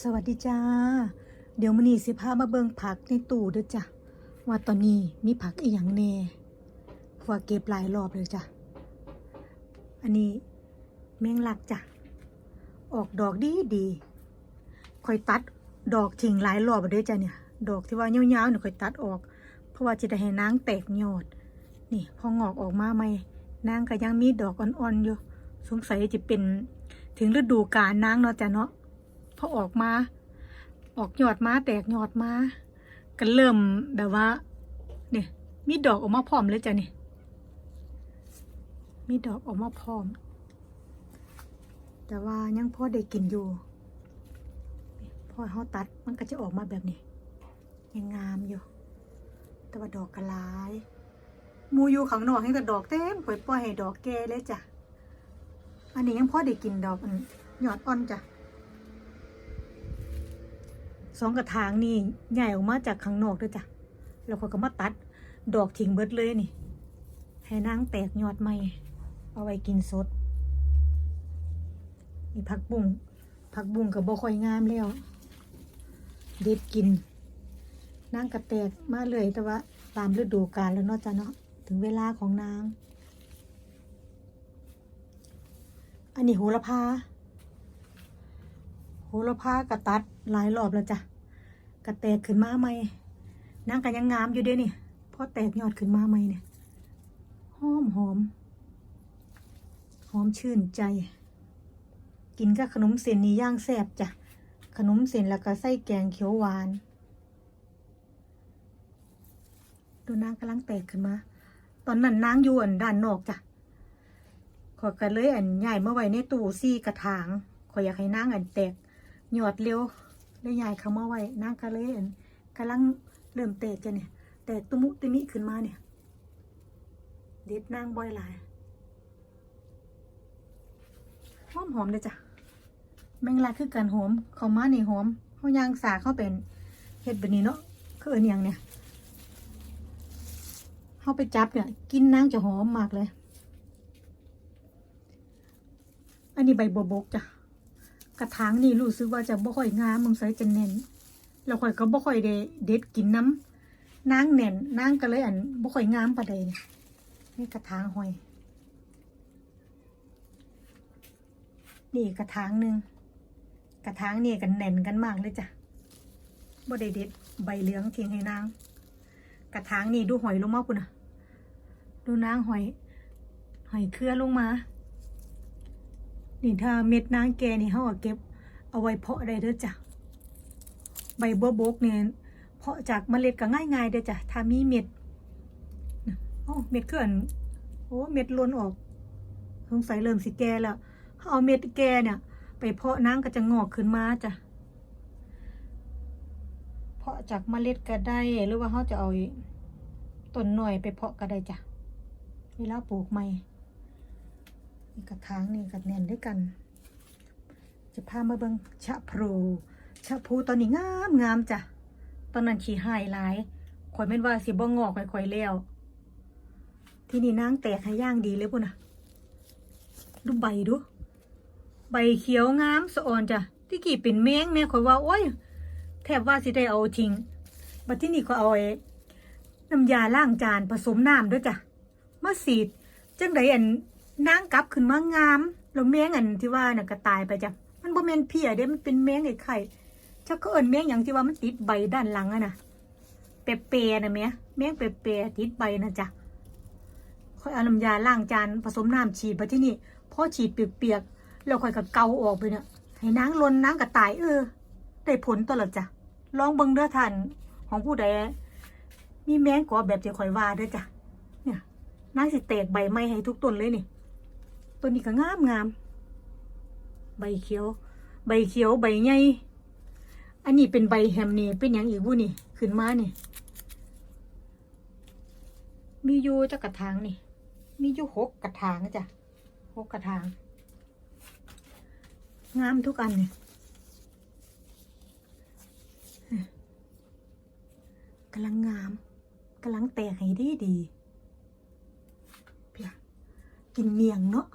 สวัสดีจ้า เดี๋ยวมื้อนี้สิพามาเบิ่งผักในตู้เด้อจ้ะว่าตอนนี้มีผักอีหยังแน่พราะว่าเก็บหลายรอบเลยจ้ะ อันนี้แมงลักจ้ะ ออกดอกดีดีคอยตัดดอกทิ้งหลายรอบแล้วเด้อจ้ะเนี่ย ดอกที่ว่ายาวๆเนี่ยคอยตัดออก เพราะว่าจะได้ให้นางแตกยอด นี่พองอกออกมาใหม่นางก็ยังมีดอกอ่อนๆอยู่ สงสัยจะเป็นถึงฤดูกาลนางเนาะจ้ะเนาะ อออกมา ออกยอดมาแตกยอดมาก็เริ่มแบบว่าเนี่ยมีดอกออกมาพร้อมเลยจ้ะนี่มีดอกออกมาพร้อม แต่ว่ายังพ่อได้กินอยู่พ่อเขาตัดมันก็จะออกมาแบบนี้ ยังงามอยู่ แต่ว่าดอกกระลายมูอยู่ข้างนอกให้แต่ดอกเต็มปล่อยปล่อยให้ดอกแก่เลยจ้ะอันนี้ยังพ่อได้กินดอกอยอดอ่อนจ้ะ สองกระถางนี่ใหญ่ออกมาจากข้างนอกด้วยจ้ะแล้วเขาก็มาตัดดอกทิ้งเบิดเลยนี่ ให้นางแตกยอดใหม่ เอาไว้กินสด นี่ผักบุ้งผักบุ้งกับบ่ค่อยงามแล้ว เด็ดกินนางกระแตกมาเลยแต่ว่า ตามฤดูกาลแล้วเนาะจ้ะเนาะถึงเวลาของนาง อันนี้โหระพาโหระพากระตัดหลายรอบแล้วจ้ะ กระแตกขึ้นมาใหม่นางก็ยังงามอยู่เด้นี่พอแตกยอดขึ้นมาใหม่เนี่ยหอมหอมหอมชื่นใจ กินกับขนมเส้นนี่ย่างแซ่บจ้ะขนมเส้นแล้วก็ไส้แกงเขียวหวานดูนางกำลังแตกขึ้นมา ตอนนั้นนางอยู่อันด้านนอกจ้ะขอยก็เลยอันใหญ่เมื่อไว้ในตู้ซี่กระถางขอยอยากให้นางอันแตกหยอดเร็ว เลยใหญ่เขามาไว้นางก็เล่นกำลังเริ่มแตกจะเนี่ย แตกตุมุตุมิขึ้นมาเนี่ย เด็ดนางบ่อยหลายหอมหอมเลยจ้ะแมงลาคือกันหอมเขามานี่หอมเขายางสาเขาเป็นเห็ดแบบนี้เนาะคือเอ็นย่างเนี่ยเขาไปจับเนี่ย กินนางจะหอมมากเลย อันนี้ใบบัวบกจ้ะ กระถางนี่รู้สึกว่าจะบ่ค่อยงามมึงใส่จะแน่นแล้วข่อยก็บ่ค่อยได้เด็ดกินน้ำนางแน่นนางก็เลยอันบ่ค่อยงามปานใดเนี่ยนี่กระถางหอย นี่กระถางหนึ่งกระถางนี่กันแน่นกันมากเลยจ้ะบ่ได้เด็ดใบเหลืองทิ้งให้นาง กระถางนี่ดูหอยลงมาปุ่นอะดูนางหอย หอยเครือลงมา นี่ถ้าเม็ดนางแกนี่เขาก็เก็บเอาไว้เพาะได้เด้อจ้ะ ใบบัวบกเนี่ยเพาะจากเมล็ดก็ง่ายๆเด้อจ้ะ ถ้ามีเม็ดโอ้เม็ดเกินโอ้เม็ดล้นออกสงสัยเริ่มสิแก่แล้วเขาเอาเม็ดแก่เนี่ย ไปเพาะนางก็จะงอกขึ้นมาจ้ะ เพาะจากเมล็ดก็ได้หรือว่าเขาจะเอาต้นหน่อยไปเพาะก็ได้จ้ะเวลาปลูกใหม่ นี่กระถางนี่กับแนนด้วยกัน จะพามาเบิงชะพลูชะพลูตอนนี้งามงามจ้ะ ตอนนั้นขี้หายหลายข่อยแม่นว่าสิบ่งอกข่อยๆแล้ว ที่นี่นางแตกให้ย่างดีเลยพุ่นนะดูใบดู ใบเขียวงามสะออนจ้ะ ที่กี่เป็นแมงแม่ข่อยว่าโอ้ยแทบว่าสิได้เอาทิ้งบัดที่นี่ก็เอาไอ้น้ำยาล้างจานผสมน้ำด้วยจ้ะ มาสีดจังไดอัน นางกลับขึ้นมางามแล้วแมงอันที่ว่าน่ะก็ตายไปจ้ะมันบ่แม่นเพียเด้มันเป็นแมงไอ้ไข่ชักเขาเอิ้นแมงหยังที่ว่ามันติดใบด้านหลังอะนะเปรย์ๆน่ะแม่แมงเปรย์ๆติดใบนะจ้ะค่อยเอาน้ำยาล้างจานผสมน้ำฉีดไปที่นี่พอฉีดเปียกๆแล้วค่อยก็เกาออกไปเนี่ยให้นางลนนางก็ตายเออ ได้ผลตลอดจ้ะลองเบิ่งเด้อท่านของผู้ใดมีแมงกอแบบที่ข่อยว่าเด้อจ้ะเนี่ยนางสิแตกใบไม้ให้ทุกต้นเลยนี่ ต้นนี้ก็งามงาม ใบเขียว ใบเขียวใบใหญ่อันนี้เป็นใบแฮมนี่เป็นอย่างอีกวุนี่ขึ้นมานี่ มีอยู่จะกระถางนี่ มีอยู่หกกระถางจ้ะหกกระถาง งามทุกอันนี่กำลังงามกำลังแตกให้ดีดีเพียกินเมียงเนาะ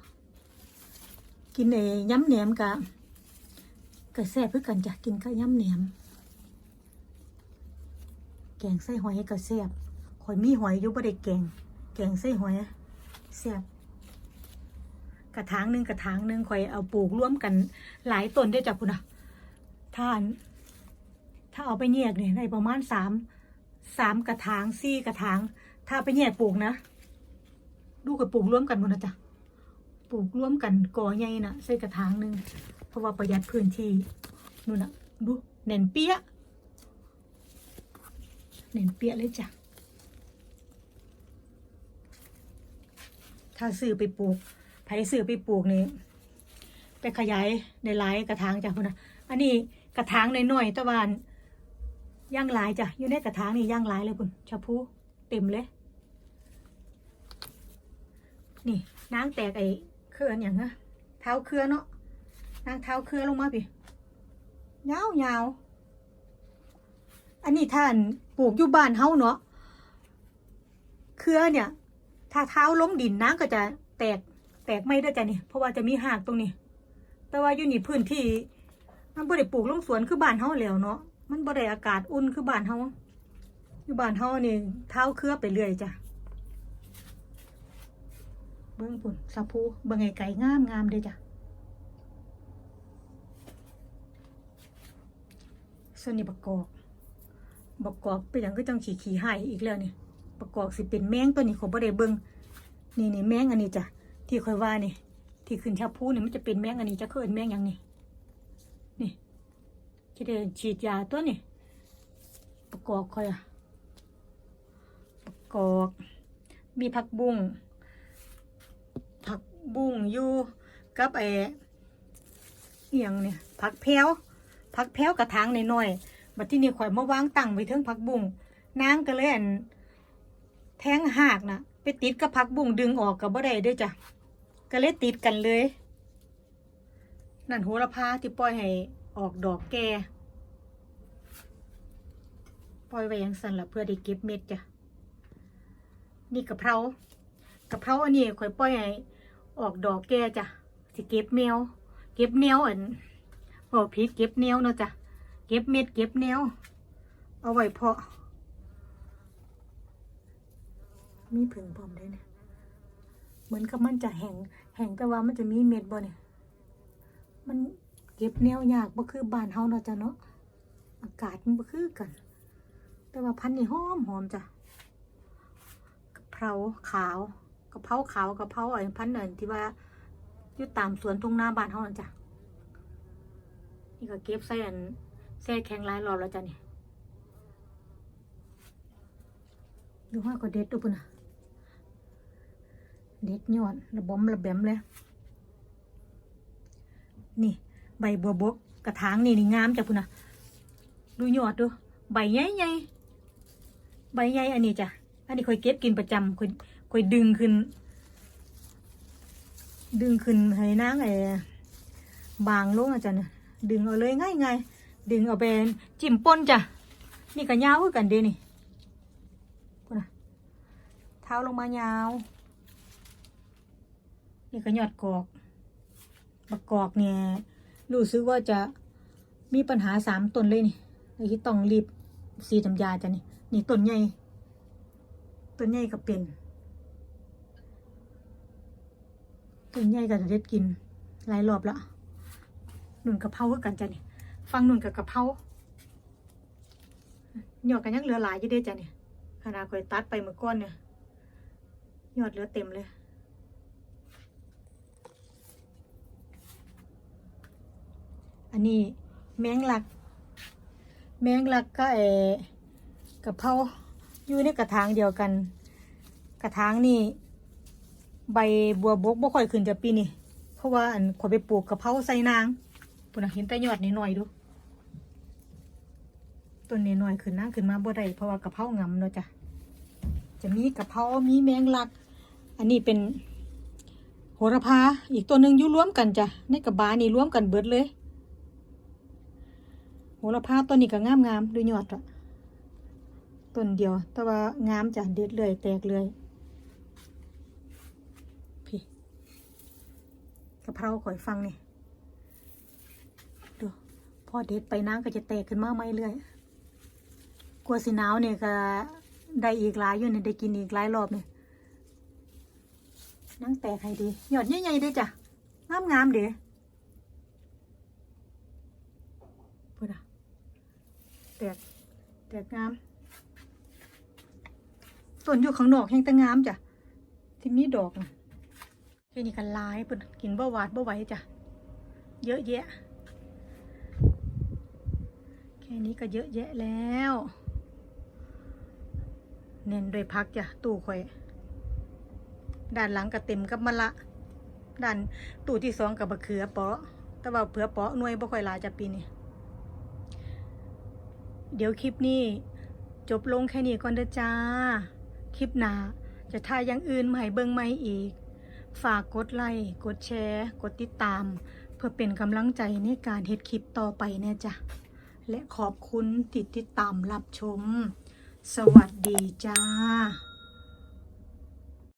กินเอย้ำแหนมกะก็แซ่บเพื่อกันจ้ะกินข้าวย่ำแหนม แกงไส้หอยก็แซ่บหอยมีหอยอยู่บ่ได้แกง แกงไส้หอยแซ่บกระถางหนึ่งกระถางหนึ่งข่อยเอาปลูกร่วมกัน หลายต้นได้จ้ะคุณนะถ้าน ถ้าเอาไปแยกเนี่ยได้ประมาณสามสามกระถางสี่กระถาง ถ้าไปแยกปลูกนะ ดูกับปลูกร่วมกันหมดนะจ๊ะ ปลูกร่วมกันก่อใหญ่นะใส่กระถางหนึ่งเพราะว่าประหยัดพื้นที่นู่นน่ะดูแน่นเปี้ยะแน่นเปี้ยะเลยจ้ะถ้าซื้อไปปลูกไผซื้อไปปลูกนี่ไปขยายในหลายกระถางจ้ะคุณนะอันนี้กระถางน้อยๆตะวันย่างหลายจ้ะอยู่ในกระถางนี่ย่างหลายเลยคุณชะพูเต็มเลย นี่นางแตกไอ้ คืออนอย่างนะเท้าเครือเนาะนางเท้าเครือลงมาพี่ยาวยาวอันนี้ท่านปลูกอยู่บ้านเฮาเนาะเครือเนี่ย ถ้าเท้าล้มดินนางก็จะแตกแตกไม่ได้จ้ะนี่เพราะว่าจะมีหากตรงนี้ แต่ว่าอยู่นี่พื้นที่ มันบ่ได้ปลูกลงสวนคือบ้านเฮาแล้วเนาะมันบ่ได้อากาศอุ่นคือบ้านเฮาอยู่บ้านเฮานี่เท้าเครือไปเรื่อยจ้ะ เบิ้องปุ่นสะพูเบิ้องไงไก่งามงามเลยจ้ะส่วนนี้บักกอกบักกอกเป็นอย่างก็จังขี่ขี่หายอีกแล้วนี่บักกอกสิเป็นแมงตัวนี้เขาบ่ได้เบิ้องนี่นี่แมงอันนี้จ้ะที่คอยว่านี่ ที่ขึ้นชาพูนี่มันจะเป็นแมงอันนี้จะเคยแมงอย่างนี้นี่จะได้ฉีดยาตัวนี่บักกอกคอยอะบักกอกมีผักบุ้ง บุ้งอยู่กับไอ้เอียงเนี่ยผักแพ้วผักแพ้วกระถางน้อยๆบัดที่นี่ข่อยมาวางตั้งไว้เทิงผักบุ้งนางก็เลยอันแทงหากนะไปติดกับผักบุ้งดึงออกกับบ่ได้ด้วยจ้ะก็เลยติดกันเลย นั่นโหระพาที่ปล่อยให้ออกดอกแก่ปล่อยไว้ยังสั่นละเพื่อได้เก็บเม็ดจ้ะนี่กะเพรากะเพราอันนี้ข่อยปล่อยให้ ออกดอกแก่จ้ะสิเก็บแนวเก็บแนวอันโอ้ผิดเก็บแนวเนาะจ้ะเก็บเม็ดเก็บแนว เอาไว้เพาะ มีผึ่งพร้อมด้วยเนี่ยเหมือนกับมันจะแห้งแห้งแต่ว่ามันจะมีเม็ดบ่เนี่ยมันเก็บแนวยากบ่คือบ้านเฮาเนาะจ้ะเนาะอากาศมันบ่คือกัน แต่ว่าพันธุ์นี่หอมหอมจ้ะกะเพราขาว กระเพราขาวกระเพราไอ้พันธุ์นั่นที่ว่าอยู่ตามสวนตรงหน้าบ้านเฮานั่นจ้ะนี่ก็เก็บใส่อันแช่แข็งหลายรอบแล้วจ้ะนี่ดูว่าก็เด็ดดูปุ่นะเด็ดยอดระบอมระแบมเลยนี่ ใบบัวบกกระถางนี่นี่งามจ้ะปุ่นนะดูยอดดูใบใหญ่ๆใบใหญ่อันนี้จ้ะ อันนี้คอยเก็บกินประจำคอยคอยดึงขึ้น ดึงขึ้นให้นางไอ้บางลงอาจารย์ดึงเอาเลยง่ายง่ายดึงเอาไปจิ้มป่นจ้ะนี่ก็ยาวคือกันเด้นี่เท้าลงมายาว นี่ก็ยอดกอกบักกอกเนี่ยรู้สึกว่าจะมีปัญหาสามต้นเลยนี่ไอ้ที่ต้องรีบสีทำยาจ้ะนี่นี่ต้นใหญ่ ต้นใหญ่ก็เป็นต้นใหญ่ก็จะเด็ดกินหลายรอบละหนุนกะเพราคือกันจ้ะนี่ฟังหนุนกับกะเพราหยอดกันยังเหลือหลายอยู่เด้จ้ะนี่ขนาดข่อยตัดไปเมื่อก้อนเนี่ยหยอดเหลือเต็มเลยอันนี้แมงลัก แมงลักก็เออกะเพรา อยู่ในกระถางเดียวกัน กระถางนี่ใบบัวบกบ่ค่อยขึ้นจะปีนี่เพราะว่าอันขอยไปปลูกกะเพราใส่นางปุ่นเห็นแต่ยอดนิดหน่อยดูต้นนี้หน่อยขึ้นนางขึ้นมาบ่ได้เพราะว่ากะเพรางำเนาะจ้ะจะมีกะเพรา มีแมงลัก อันนี้เป็นโหระพา อีกตัวหนึ่งอยู่รวมกันจ้ะ ในกระบานี่รวมกันเบิดเลย โหระพาต้นนี้ก็งามงามๆดูยอดอะ ต้นเดียว แต่ว่างามจ้ะเด็ดเลยแตกเลยพี่กะเพราข่อยฟังนี่ดูพอเด็ดไปน้ำก็จะแตกขึ้นมาไม่เรื่อยกลัวสิหนาวเนี่ยก็ได้อีกหลายอยู่เนี่ยได้กินอีกหลายรอบเนี่ยนั่งแตกให้ดี หยอดใหญ่ๆด้จ้ะงามงามเด้พูดอะแตกแตกงาม ต้นอยู่ข้างนอกแห้งแต่งามจ้ะที่มีดอกนะแค่นี้กันลายเพิ่นกินบ่หวาดบ่ไหวจ้ะเยอะแยะ แค่นี้ก็เยอะแยะแล้ว เน้นด้วยพักจ้ะตู้ข่อยด้านหลังก็เต็มกับมะละด้านตู้ที่สองกับบะเขือเปาะแต่ว่าเผือเปาะหน่วยบ่ค่อยลายจ้ะปีนี้เดี๋ยวคลิปนี้ จบลงแค่นี้ก่อนเด้อจ้า คลิปหน้าจะทายอย่างอื่นมาให้เบิ่งใหม่อีก ฝากกดไลค์กดแชร์ กดติดตาม เพื่อเป็นกำลังใจในการเฮ็ดคลิปต่อไปแน่จ้ะและขอบคุณติดติดตามรับชม สวัสดีจ้า